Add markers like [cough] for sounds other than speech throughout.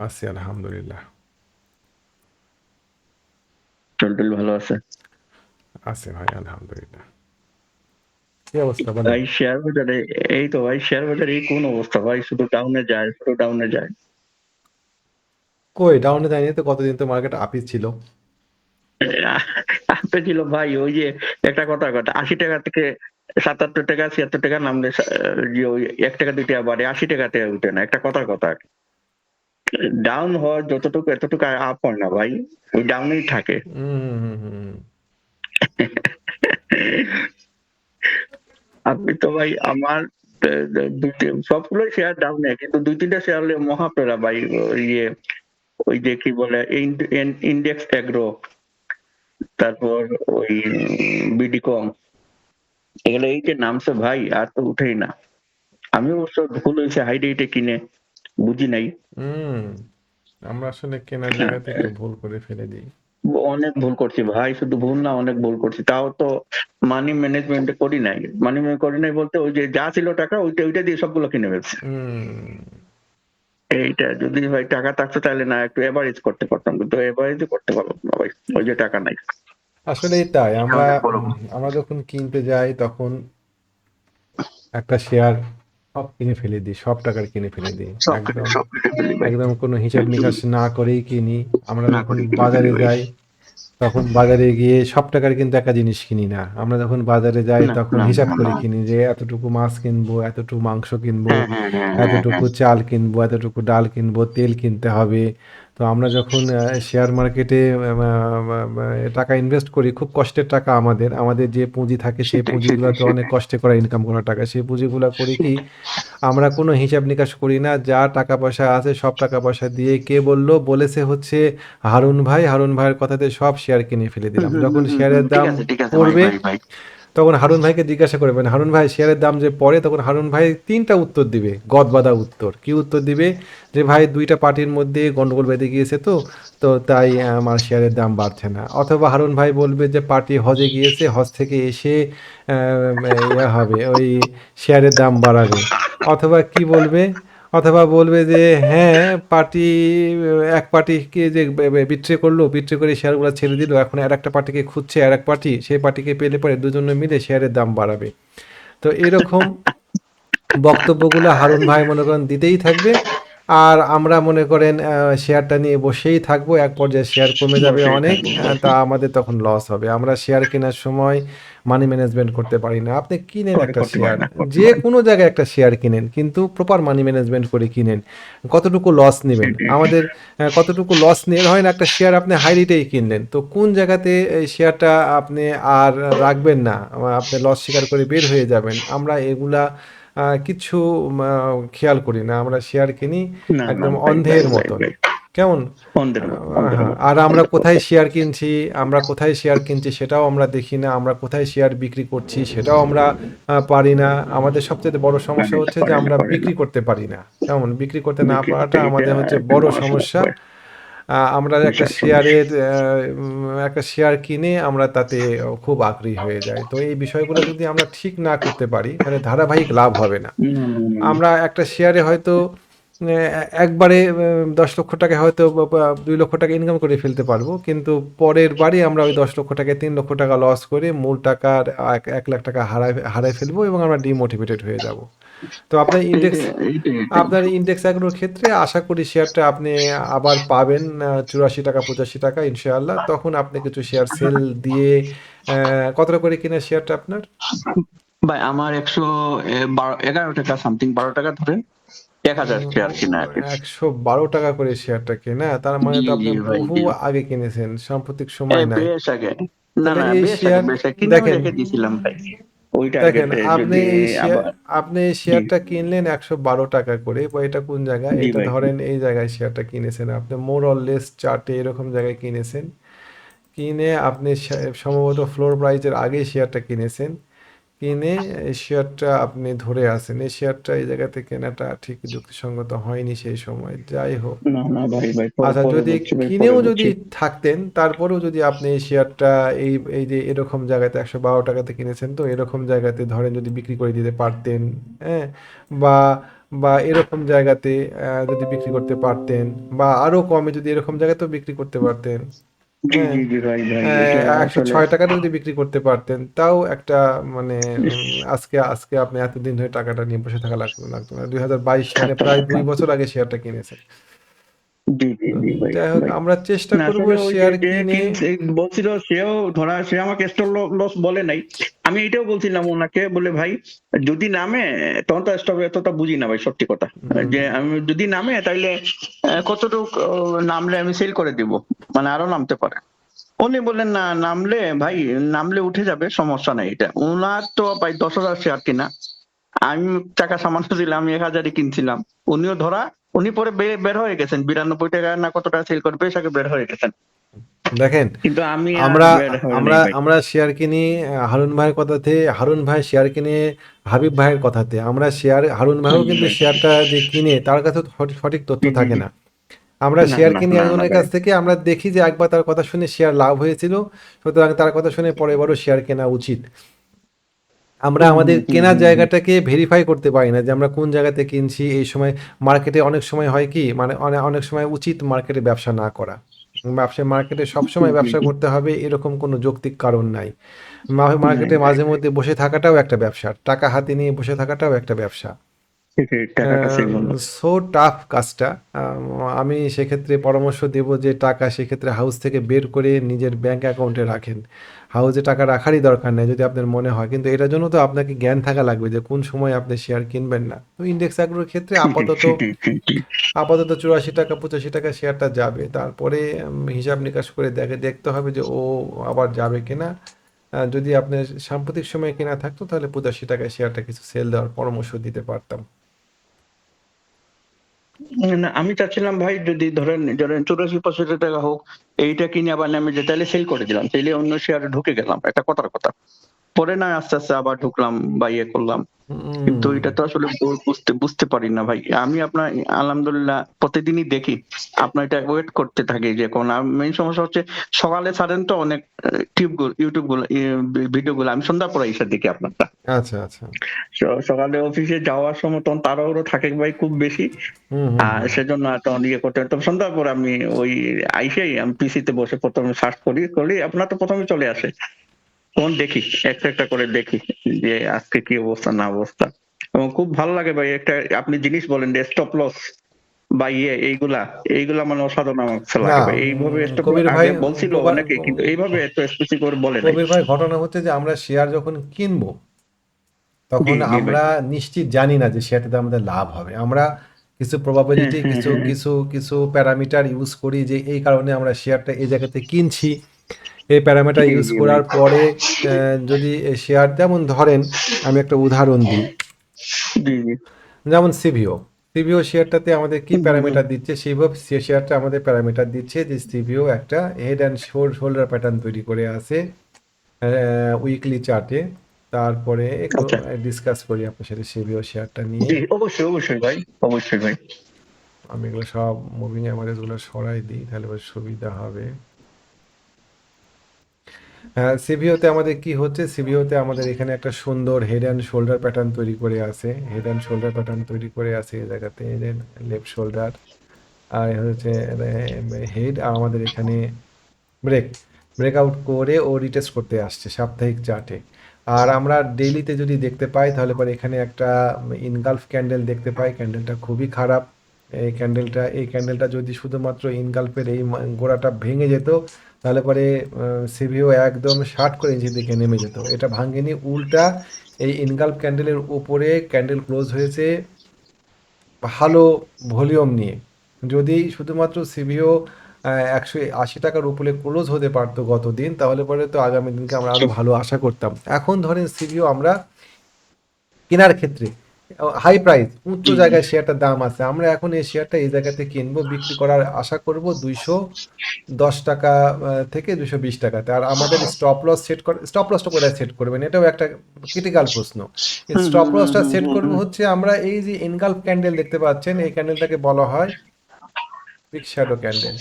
আছি আলহামদুলিল্লাহ। টুলটুল ভালো আছে? আছি ভাই আলহামদুলিল্লাহ। কি অবস্থা বলেন? ভাই শেয়ার বাজারে এই তো ভাই শেয়ার বাজারে এই কোন অবস্থা? ভাই শুধু ডাউনে যায় শুধু ডাউনে যায়। কই ডাউনে যায়নি তো? কতদিন তো মার্কেট আপই ছিল। [laughs] ছিল ভাই ওই যে একটা কথা কথা আশি টাকা থেকে সাতাত্তর টাকা ছিয়াত্তর টাকা নামলে এক টাকা বাড়ে আশি উঠে না একটা কথার কথা ডাউন হওয়ার যতটুকু, এতটুকু আপ হয় না ভাই। ওই ডাউনেই থাকে। আপনি তো ভাই আমার সবগুলো শেয়ার ডাউনে কিন্তু দুই তিনটা শেয়ার হলে মহাপেরা ভাই ইয়ে ওই যে কি বলে ইন্ডেক্স এগ্রো তারপর ওই বিডিকম এগুলো এই যে নামছে ভাই, আর তো উঠেই না। আমি অবশ্য ভুল হয়েছে হাইডেটে কিনে। বুঝি নাই। হুম আমরা আসলে কেনার জায়গাতে একটু ভুল করে ফেলে দিই। অনেক ভুল করছি ভাই শুধু ভুল না অনেক ভুল করছি। তাও তো মানি ম্যানেজমেন্ট করি নাই। মানি করি নাই বলতে ওই যে যা ছিল টাকা ওইটা ওইটা দিয়ে সবগুলো কিনে ফেলছি। এইটা যদি ভাই টাকা থাকতো তাহলে না একটু এভারেজ করতে পারতাম কিন্তু এভারেজ করতে পারলাম না ভাই ওই যে টাকা নাই। আসলেই তাই আমরা। আমরা যখন কিনতে যাই তখন একটা শেয়ার সব কিনে ফেলে দিই সব টাকার কিনে ফেলে দিই। একদম একদম কোনো হিসাব নিকাশ না করেই কিনি। আমরা যখন বাজারে যাই তখন বাজারে গিয়ে সব টাকার কিন্তু একটা জিনিস কিনি না। আমরা যখন বাজারে যাই তখন হিসাব করে কিনি যে এতটুকু মাছ কিনবো এতটুকু মাংস কিনবো হ্যাঁ, হ্যাঁ, হ্যাঁ, এতটুকু চাল কিনবো এতটুকু ডাল কিনবো তেল কিনতে হবে। তো আমরা যখন শেয়ার মার্কেটে টাকা ইনভেস্ট করি খুব কষ্টের টাকা আমাদের। আমাদের যে পুঁজি থাকে সেই সেটাই, পুঁজিগুলো তো অনেক কষ্টে করা ইনকাম করা টাকা। সেই পুঁজিগুলো করি কি আমরা কোনো হিসাব নিকাশ করি না। যা টাকা পয়সা আছে সব টাকা পয়সা দিয়ে কে বলল? বলেছে হচ্ছে হারুন ভাই। হারুন ভাইয়ের কথাতে সব শেয়ার কিনে ফেলে দিলাম। যখন শেয়ারের দাম পড়বে। তখন হারুন ভাইকে জিজ্ঞাসা করবেন হারুন ভাই, শেয়ারের দাম যে পড়ে, তখন হারুন ভাই তিনটা উত্তর দিবে, গদবাদা উত্তর। কি উত্তর দিবে? যে ভাই, দুইটা পার্টির মধ্যে গন্ডগোল বেঁধে গিয়েছে তো তো তাই আমার শেয়ারের দাম বাড়ছে না। অথবা হারুন ভাই বলবে যে পার্টি হজে গিয়েছে, হজ থেকে এসে ইয়ে হবে, ওই শেয়ারের দাম বাড়াবে। অথবা কি বলবে? অথবা বলবে যে হ্যাঁ পার্টি, এক পার্টিকে যে বিট্রে করল বিট্রে করে শেয়ারগুলো ছেড়ে দিল, এখন আর একটা পার্টিকে খুঁজছে, আর এক পার্টি, সেই পার্টিকে পেলে পরে দুজনে মিলে শেয়ারের দাম বাড়াবে। তো এরকম বক্তব্যগুলো হারুন ভাই মনে করেন দিতেই থাকবে। আর আমরা মনে করেন শেয়ারটা নিয়ে বসেই থাকব। এক পর্যায়ে শেয়ার কমে যাবে অনেক তা আমাদের তখন লস হবে। আমরা শেয়ার কেনার সময় মানি ম্যানেজমেন্ট করতে পারি না। আপনি কিনেন একটা শেয়ার যে কোনো জায়গায় একটা শেয়ার কিনেন কিন্তু প্রপার মানি ম্যানেজমেন্ট করে কিনেন। কতটুকু লস নেবেন? আমাদের কতটুকু লস নিয়ে হয় না একটা শেয়ার আপনি হাই রেটেই কিনলেন। তো কোন জায়গাতে এই শেয়ারটা আপনি আর রাখবেন না? আপনি লস স্বীকার করে বের হয়ে যাবেন। আমরা এগুলা কিছু খেয়াল করি না আমরা শেয়ার কিনি একদম অন্ধের মতন। কেমন। আর আমরা কোথায় শেয়ার কিনছি আমরা কোথায় শেয়ার কিনছি সেটাও আমরা দেখি না আমরা কোথায় শেয়ার বিক্রি করছি সেটাও আমরা পারি না। আমাদের সবচেয়ে বড় সমস্যা হচ্ছে যে আমরা বিক্রি করতে পারি না। কেমন? বিক্রি করতে না পারাটা আমাদের হচ্ছে বড় সমস্যা। আমরা একটা শেয়ারের একটা শেয়ার কিনে আমরা তাতে খুব আগ্রহী হয়ে যাই। তো এই বিষয়গুলো যদি আমরা ঠিক না করতে পারি তাহলে ধারাবাহিক লাভ হবে না। আমরা একটা শেয়ারে হয়তো একবারে দশ লক্ষ টাকা হয়তো দুই লক্ষ টাকা ইনকাম করে ফেলতে পারব। কিন্তু পরের বারে আমরা ওই দশ লক্ষ টাকায় তিন লক্ষ টাকা লস করে মূল টাকার এক এক লাখ টাকা হারায় হারাই ফেলব এবং আমরা ডিমোটিভেটেড হয়ে যাব। তো আপনার ইন্ডেক্স। আপনার ইন্ডেক্স অ্যাগ্রোর ক্ষেত্রে আশা করি শেয়ারটা আপনি আবার পাবেন চুরাশি টাকা পঁচাশি টাকা ইনশাআল্লাহ। তখন আপনি কিছু শেয়ার সেল দিয়ে কতটা করে কিনা শেয়ারটা আপনার? ভাই আমার একশো বারো এগারো টাকা সামথিং বারো টাকা ধরে এক হাজার শেয়ার কিনা একশো বারো টাকা করে শেয়ারটা কেনা তার মানে তো আপনি বহু আগে কিনেছেন সাম্প্রতিক সময় নাই। বেশ আগে। না না এই বেশ আগে শেয়ার- বেশ আগে। কিনে দেখেন- রেখে দিয়েছিলাম ভাই। ওই টার্গেটে আপনি আপনি শেয়ারটা কিনলেন একশো বারো টাকা করে বা এটা কোন জায়গায়? এটা ধরেন এই জায়গায় শেয়ারটা কিনেছেন। আপনি মোর অর লেস চার্টে এরকম জায়গায় কিনেছেন। কিনে আপনি সম্ভবত ফ্লোর প্রাইজের আগে শেয়ারটা কিনেছেন। কিনে এই শেয়ারটা আপনি ধরে আছেন। এই শেয়ারটা এই জায়গাতে কেনাটা ঠিক যুক্তিসঙ্গত হয়নি সেই সময়। যাই হোক। আচ্ছা যদি কিনেও যদি থাকতেন তারপরেও যদি আপনি এই শেয়ারটা এই এই যে এরকম জায়গাতে একশো বারো টাকাতে কিনেছেন তো এরকম জায়গাতে ধরেন যদি বিক্রি করে দিতে পারতেন হ্যাঁ? বা বা এরকম জায়গাতে যদি বিক্রি করতে পারতেন বা আরও কমে যদি এরকম জায়গাতেও বিক্রি করতে পারতেন জি জি জি ভাই ভাই এটা একশো আসলে ছয় টাকাতে যদি বিক্রি করতে পারতেন তাও একটা মানে উম, আজকে আজকে আপনি এতদিন ধরে টাকাটা নিয়ে বসে থাকা লাগতো লাগতো না। দুই হাজার বাইশ সালে প্রায় দুই বছর আগে শেয়ারটা কিনেছেন। জি জি আমরা চেষ্টা করব শেয়ার কিনে। বলছিল সেও ধরা সে আমাকে স্টপ লস বলে নাই। আমি এটাও বলছিলাম ওনাকে বলে ভাই যদি নামে তখন তো স্টপ এতটা বুঝি না ভাই সত্যি কথা। যে আমি যদি নামে তাইলে কতটুকু নামলে আমি সেল করে দিব? মানে আরও নামতে পারে। উনি বললেন না নামলে ভাই নামলে উঠে যাবে সমস্যা নাই এটা। ওনার তো ভাই দশ হাজার শেয়ার কিনা। আমি টাকা সামান্য আমি এক হাজারই কিনছিলাম। উনিও ধরা উনি পরে বের হয়ে গেছেন। বিরানব্বই টাকা না কত টাকা সেল করে বেশ আগে বের হয়ে গেছেন। দেখেন কিন্তু আমি আমরা আমরা আমরা শেয়ার কিনি হারুন ভাইয়ের কথাতে হারুন ভাই শেয়ার কিনে হাবিব ভাইয়ের কথাতে আমরা শেয়ার হারুন ভাইও কিন্তু শেয়ারটা যে কিনে তার কাছে সঠিক- তথ্য থাকে না। আমরা শেয়ার কিনি একজনের কাছ থেকে আমরা দেখি যে একবার তার কথা শুনে শেয়ার লাভ হয়েছিল। সুতরাং তার কথা শুনে পরের বারও শেয়ার কেনা উচিত। আমরা আমাদের কেনার জায়গাটাকে ভেরিফাই করতে পারি না যে আমরা কোন জায়গাতে কিনছি এই সময় মার্কেটে অনেক সময় হয় কি মানে অনেক সময় উচিত মার্কেটে ব্যবসা না করা। ব্যবসা মার্কেটে সবসময় ব্যবসা করতে হবে এরকম কোনো যৌক্তিক কারণ নাই। মার্কেটে মাঝে মধ্যে বসে থাকাটাও একটা ব্যবসা টাকা হাতে নিয়ে বসে থাকাটাও একটা ব্যবসা। [laughs] সো টাফ কাজটা। আমি সেক্ষেত্রে পরামর্শ দেব যে টাকা সেক্ষেত্রে হাউস থেকে বের করে নিজের ব্যাংক অ্যাকাউন্টে রাখেন। হাউসে টাকা রাখারই দরকার নেই যদি আপনার মনে হয়। কিন্তু এটার জন্য তো আপনাকে জ্ঞান থাকা লাগবে যে কোন সময় আপনি শেয়ার কিনবেন না। তো ইন্ডেক্স অ্যাগ্রোর ক্ষেত্রে আপাতত। [laughs] আপাতত চুরাশি টাকা পঁচাশি টাকা শেয়ারটা যাবে। তারপরে হিসাব নিকাশ করে দেখে দেখতে হবে যে ও আবার যাবে কিনা। যদি আপনার সাম্প্রতিক সময়ে কেনা থাকতো তাহলে পঁচাশি টাকায় শেয়ারটা কিছু সেল দেওয়ার পরামর্শ দিতে পারতাম। আমি চাচ্ছিলাম ভাই যদি ধরেন ধরেন চুরাশি পঁচাশি টাকা হোক, এইটা কিনে আবার যে তাহলে সেল করে দিলাম সেলে অন্য শেয়ারে ঢুকে গেলাম এটা কথার কথা। পরে না আস্তে আস্তে আবার ঢুকলাম বা ইয়ে করলাম। কিন্তু এটা তো আসলে বুঝতে বুঝতে পারি না ভাই। আমি আপনার আলহামদুলিল্লাহ প্রতিদিনই দেখি। আপনার এটা ওয়েট করতে থাকি যে কোন মেইন সমস্যা হচ্ছে সকালে ছাড়েন তো অনেক টিউব ইউটিউবগুলো ভিডিও গুলো। আমি সন্ধ্যা পরে এসে দেখি আপনারটা। আচ্ছা আচ্ছা। সকালে অফিসে যাওয়ার সময় তখন তাড়াহুড়ো থাকে ভাই খুব বেশি। আর সেজন্য তখন ইয়ে করতে তো সন্ধ্যার পর আমি ওই আইসেই আমি পিসিতে বসে প্রথমে সার্চ করি করি। আপনার তো প্রথমে চলে আসে। তখন দেখি একটা একটা করে দেখি যে আজকে কি অবস্থা না অবস্থা। এবং খুব ভালো লাগে ভাই একটা আপনি জিনিস বলেন যে স্টপ লস বা ইয়ে এইগুলা এইগুলা মানে অসাধারণ আমার কাছে লাগে। এইভাবে উম, কবির ভাই, আগে বলছিল অনেকে কিন্তু এইভাবে এত স্পেসিফিক করে বলে কবির ভাই ঘটনা হচ্ছে যে আমরা শেয়ার যখন কিনবো তখন। আমরা নিশ্চিত জানি না যে শেয়ারটাতে আমাদের লাভ হবে। আমরা কিছু প্রবাবিলিটি কিছু কিছু কিছু প্যারামিটার ইউজ করি যে এই কারণে আমরা শেয়ারটা এই জায়গাতে কিনছি। এই প্যারামিটার ইউজ করার পরে যদি শেয়ার যেমন ধরেন আমি একটা উদাহরণ দিই। যেমন সিভিও সিভিও শেয়ারটাতে আমাদের কি প্যারামিটার দিচ্ছে? সেইভাবে শেয়ারটা আমাদের প্যারামিটার দিচ্ছে যে সিভিও একটা হেড অ্যান্ড শোল্ডার প্যাটার্ন তৈরি করে আছে উইকলি চার্টে তারপরে একটু আচ্ছা। ডিসকাস করি আপনার সাথে সিভিও শেয়ারটা নিয়ে। অবশ্যই অবশ্যই ভাই। অবশ্যই ভাই। আমি এগুলো সব মুভিং অ্যাভারেজগুলো সরাই দিই তাহলে সুবিধা হবে। সিভিওতে আমাদের কি হচ্ছে? সিভিওতে আমাদের এখানে একটা সুন্দর হেড অ্যান্ড শোল্ডার প্যাটার্ন তৈরি করে আছে। হেড অ্যান্ড শোল্ডার প্যাটার্ন তৈরি করে আছে এই জায়গাতে লেফট শোল্ডার আর হচ্ছে হেড আর আমাদের এখানে ব্রেক ব্রেকআউট করে ও রিটেস্ট করতে আসছে সাপ্তাহিক চার্টে আর আমরা ডেইলিতে যদি দেখতে পাই, তাহলে পরে এখানে একটা ইনগালফ ক্যান্ডেল দেখতে পাই। ক্যান্ডেলটা খুবই খারাপ। এই ক্যান্ডেলটা এই ক্যান্ডেলটা যদি শুধুমাত্র ইনগালফের এই গোড়াটা ভেঙে যেত তাহলে পরে সিভিও একদম শার্ট করে নিচের দিকে নেমে যেত। এটা ভাঙেনি উল্টা এই ইনগালফ ক্যান্ডেলের উপরে ক্যান্ডেল ক্লোজ হয়েছে ভালো ভলিউম নিয়ে। যদি শুধুমাত্র সিভিও একশো আশি টাকার উপরে ক্লোজ হতে পারতো গত দিন তাহলে পরে তো আগামী দিনকে আমরা আরও ভালো আশা করতাম। এখন ধরেন সিভিও আমরা কেনার ক্ষেত্রে হাই প্রাইস উচ্চ জায়গায় শেয়ারটার দাম আছে। আমরা এখন এই শেয়ারটা এই জায়গাতে কিনবো বিক্রি করার আশা করব দুইশো দশ টাকা থেকে দুশো বিশ টাকাতে। আর আমাদের স্টপ লস সেট করে স্টপ লসটা কোথায় সেট করবেন? এটাও একটা ক্রিটিক্যাল প্রশ্ন। স্টপ লসটা সেট করব হচ্ছে আমরা এই যে এনগালফ ক্যান্ডেল দেখতে পাচ্ছেন এই ক্যান্ডেলটাকে বলা হয় বিগ শ্যাডো ক্যান্ডেল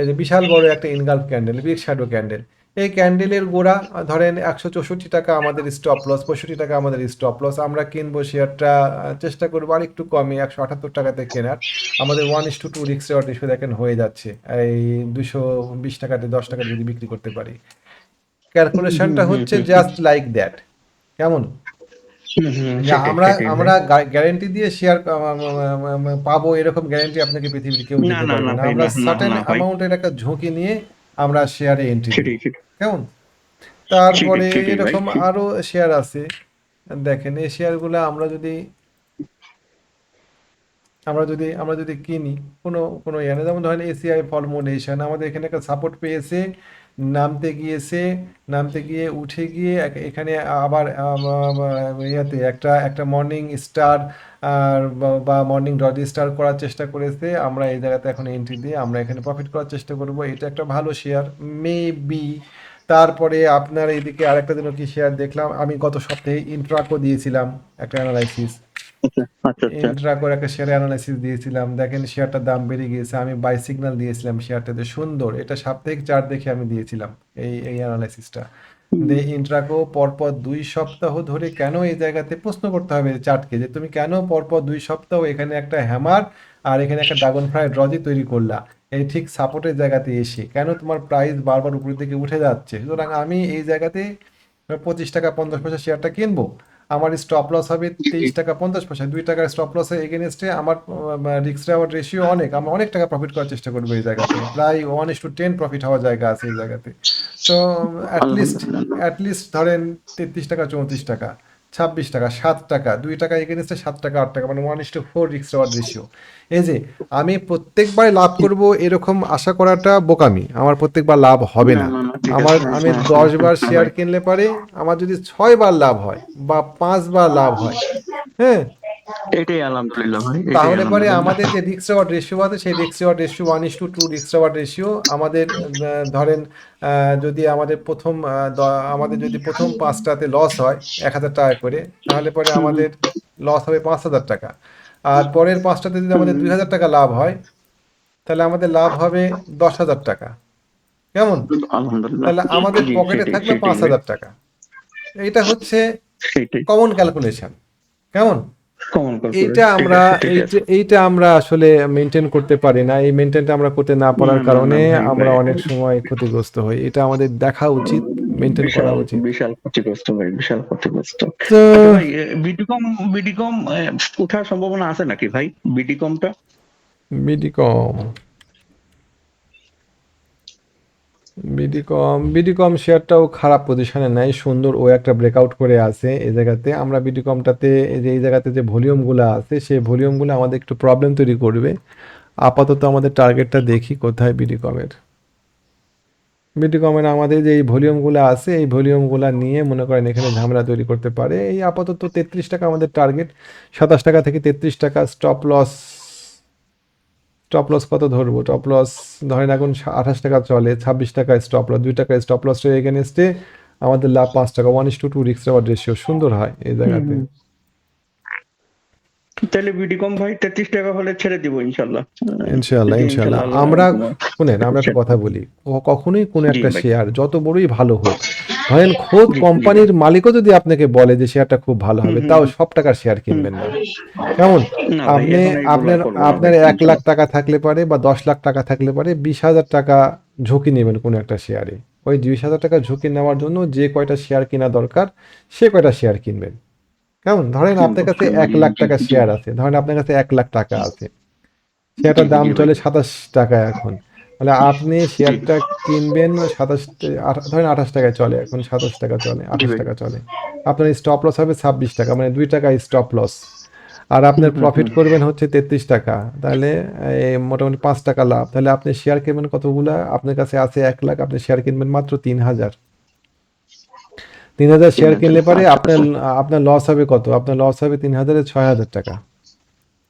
এই যে বিশাল বড় একটা engulf candle big shadow candle এই ক্যান্ডেলের গোড়া ধরেন একশো চৌষট্টি টাকা আমাদের স্টপ লস পঁয়ষট্টি টাকা আমাদের স্টপ লস আমরা কিনবো শেয়ারটা চেষ্টা করব আর একটু কমে একশো আটাত্তর টাকাতে কেনার। আমাদের ওয়ান ইস টু টু রিক্স রেশিও দেখেন হয়ে যাচ্ছে। এই দুশো বিশ টাকাতে দশ টাকা যদি বিক্রি করতে পারি। ক্যালকুলেশনটা হচ্ছে জাস্ট লাইক দ্যাট কেমন? আমরা আমরা গ্যারান্টি দিয়ে শেয়ার পাবো এরকম গ্যারান্টি আপনাকে পৃথিবীর কেউ না, দিতে না, পারবে না আমরা সার্টেন অ্যামাউন্টের একটা ঝুঁকি নিয়ে আমরা শেয়ারে এন্ট্রি। কেমন? তারপরে এরকম আরও শেয়ার আছে। দেখেন এই শেয়ারগুলো আমরা যদি আমরা যদি আমরা যদি কিনি কোনো কোনো ইয়ে যেমন ধরেন এসিআই ফলমোনেশন আমাদের এখানে একটা সাপোর্ট পেয়েছে নামতে গিয়েছে, নামতে গিয়ে উঠে গিয়ে এখানে আবার ইয়াতে একটা একটা মর্নিং স্টার আর বা- মর্নিং ডজি স্টার করার চেষ্টা করেছে। আমরা এই জায়গাতে এখন এন্ট্রি দিয়ে আমরা এখানে প্রফিট করার চেষ্টা করব। এটা একটা ভালো শেয়ার মে বি তারপরে আপনার এইদিকে আরেকটা দিনও কি শেয়ার দেখলাম? আমি গত সপ্তাহে ইন্ট্রাকো দিয়েছিলাম একটা অ্যানালাইসিস। ইন্ট্রাকোর একটা শেয়ার অ্যানালাইসিস দিয়েছিলাম। দেখেন শেয়ারটার দাম বেড়ে গিয়েছে। আমি বাই সিগন্যাল দিয়েছিলাম শেয়ারটাতে সুন্দর। এটা সাপ্তাহিক চার্ট দেখে আমি দিয়েছিলাম এই এই অ্যানালাইসিসটা যে ইন্ট্রাকো পরপর দুই সপ্তাহ ধরে কেন এই জায়গাতে প্রশ্ন করতে হবে চার্টকে যে তুমি কেন পরপর দুই সপ্তাহ এখানে একটা হ্যামার আর এখানে একটা ড্রাগন ফ্রাই ড্রজি তৈরি করলা? এই ঠিক সাপোর্টের জায়গাতে এসে কেন তোমার প্রাইস বারবার উপরের দিকে উঠে যাচ্ছে? সুতরাং আমি এই জায়গাতে পঁচিশ টাকা পঞ্চাশ পয়সা শেয়ারটা কিনবো। আমার স্টপ লস হবে তেইশ টাকা পঞ্চাশ পয়সা। দুই টাকার স্টপ লসের এগেনস্টে আমার রিক্স আওয়ার রেশিও অনেক। আমরা অনেক টাকা প্রফিট করার চেষ্টা করব এই জায়গাতে। প্রায় one is to ten profit হওয়ার জায়গা আছে এই জায়গাতে। তো অ্যাটলিস্ট অ্যাটলিস্ট ধরেন তেত্রিশ টাকা চৌত্রিশ টাকা। ছাব্বিশ টাকা সাত টাকা দুই টাকা এগেনস্টে সাত টাকা আট টাকা মানে ওয়ান ইস টু ফোর রিক্স রেওয়ার্ড রেশিও এই যে আমি প্রত্যেকবার লাভ করব এরকম আশা করাটা বোকামি আমার প্রত্যেকবার লাভ হবে না। আমার আমি হ্যাঁ, দশ বার হ্যাঁ, শেয়ার কিনলে পারে আমার যদি ছয় বার লাভ হয় বা পাঁচ বার লাভ হয় হ্যাঁ এটাই আলহামদুলিল্লাহ ভাই তাহলে পরে আমাদের যে রিক্স রেওয়ার্ড রেশিও আছে সেই রিক্স reward ratio one is to two রিক্স রেওয়ার্ড রেশিও আমাদের ধরেন যদি আমাদের প্রথম আমাদের যদি প্রথম পাঁচটাতে লস হয় এক হাজার টাকা করে তাহলে পরে আমাদের লস হবে পাঁচ হাজার টাকা। আর পরের পাঁচটাতে যদি আমাদের দুই হাজার টাকা লাভ হয় তাহলে আমাদের লাভ হবে দশ হাজার টাকা। কেমন? তাহলে আমাদের পকেটে থাকবে পাঁচ হাজার টাকা। এইটা হচ্ছে কমন ক্যালকুলেশন কেমন? এইটা আমরা এইটা এইটা আমরা আসলে মেনটেন করতে পারি না। এই মেনটেনটা আমরা করতে না পারার কারণে আমরা অনেক সময় ক্ষতিগ্রস্ত হই। এটা আমাদের দেখা উচিত মেনটেন করা উচিত। বিশাল ক্ষতিগ্রস্ত ভাই বিশাল ক্ষতিগ্রস্ত। তো বিডিকম বিডিকম ওঠার সম্ভাবনা আছে নাকি ভাই? বিডিকমটা বিডিকম বিডিকম বিডিকম শেয়ারটাও খারাপ পজিশনে নাই, সুন্দর ও একটা ব্রেকআউট করে আছে। এই জায়গাতে আমরা বিডিকমটাতে এই যে, এই জায়গাতে যে ভলিউমগুলো আছে, সেই ভলিউমগুলো আমাদের একটু প্রবলেম তৈরি করবে। আপাতত আমাদের টার্গেটটা দেখি কোথায় বিডিকমের বিডিকমের আমাদের যে এই ভলিউমগুলো আছে, এই ভলিউমগুলো নিয়ে মনে করেন এখানে ঝামেলা তৈরি করতে পারে। এই আপাতত তেত্রিশ টাকা আমাদের টার্গেট সাতাশ টাকা থেকে তেত্রিশ টাকা স্টপ লস স্টপ লস কত ধরবো? স্টপ লস ধরেন এখন আঠাশ টাকা চলে ছাব্বিশ টাকা স্টপ লস দুই টাকা স্টপ লস এগেনস্টে আমাদের লাভ পাঁচ টাকা ওয়ান ইস টু টু রিক্স আবার রেশিও সুন্দর হয় এই জায়গাতে। তাহলে বিডিকম ভাই তেত্রিশ টাকা হলে ছেড়ে দিব ইনশাল্লাহ। ইনশাল্লাহ ইনশাল্লাহ ইনশাল্লাহ, আমরা শুনেন আমরা একটা কথা বলি। ও কখনোই কোনো একটা শেয়ার যত বড়ই ভালো হোক ধরেন খোদ জি, জি। কোম্পানির মালিকও যদি আপনাকে বলে যে শেয়ারটা খুব ভালো হবে। তাও সব টাকার শেয়ার কিনবেন না। কেমন? আপনি আপনার আপনার এক লাখ টাকা থাকলে পারে বা দশ লাখ টাকা থাকলে পারে বিশ হাজার টাকা ঝুঁকি নেবেন কোনো একটা শেয়ারে। ওই বিশ হাজার টাকা ঝুঁকি নেওয়ার জন্য যে কয়টা শেয়ার কেনা দরকার সে কয়টা শেয়ার কিনবেন। কেমন? ধরেন আপনার কাছে এক লাখ টাকা শেয়ার আছে ধরেন আপনার কাছে এক লাখ টাকা আছে। শেয়ারটার দাম চলে সাতাশ টাকা এখন। তাহলে আপনি শেয়ারটা কিনবেন সাতাশ ধরেন আঠাশ টাকায় চলে এখন সাতাশ টাকা চলে আঠাশ টাকা চলে। আপনার স্টপ লস হবে ছাব্বিশ টাকা মানে দুই টাকা স্টপ লস আর আপনার প্রফিট করবেন হচ্ছে তেত্রিশ টাকা তাহলে মোটামুটি পাঁচ টাকা লাভ। তাহলে আপনি শেয়ার কিনবেন কতগুলা? আপনার কাছে আছে এক লাখ আপনি শেয়ার কিনবেন মাত্র তিন হাজার। তিন হাজার শেয়ার কিনলে পারে আপনার আপনার লস হবে কত? আপনার লস হবে তিন হাজারে ছয় হাজার টাকা।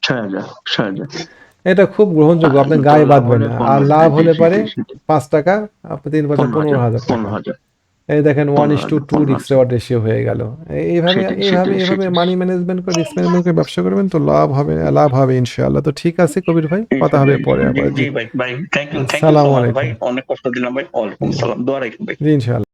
ছয় হাজার ছয় হাজার। এটা খুব গ্রহণযোগ্য আপনার গায়ে লাভ বাঁধবে না। আর লাভ হলে পারে। পাঁচ টাকা আপনি তিন পাঁচ পনেরো হাজার এই দেখেন ওয়ান ইস টু টু রিক্স রেওয়ার্ড রেশিও হয়ে গেল। এইভাবে এইভাবে এইভাবে। মানি ম্যানেজমেন্ট করে রিস্ক ম্যানেজমেন্ট করে ব্যবসা করবেন তো লাভ হবে লাভ হবে ইনশাআল্লাহ। তো ঠিক আছে কবির ভাই কথা হবে পরে আবার। জি জি ভাই ভাই থ্যাংক ইউ থ্যাংক ইউ ভাই অনেক কষ্ট দিলাম ভাই। ওয়ালাইকুম সালাম দোয়া রাখবেন ভাই। জি ইনশাআল্লাহ।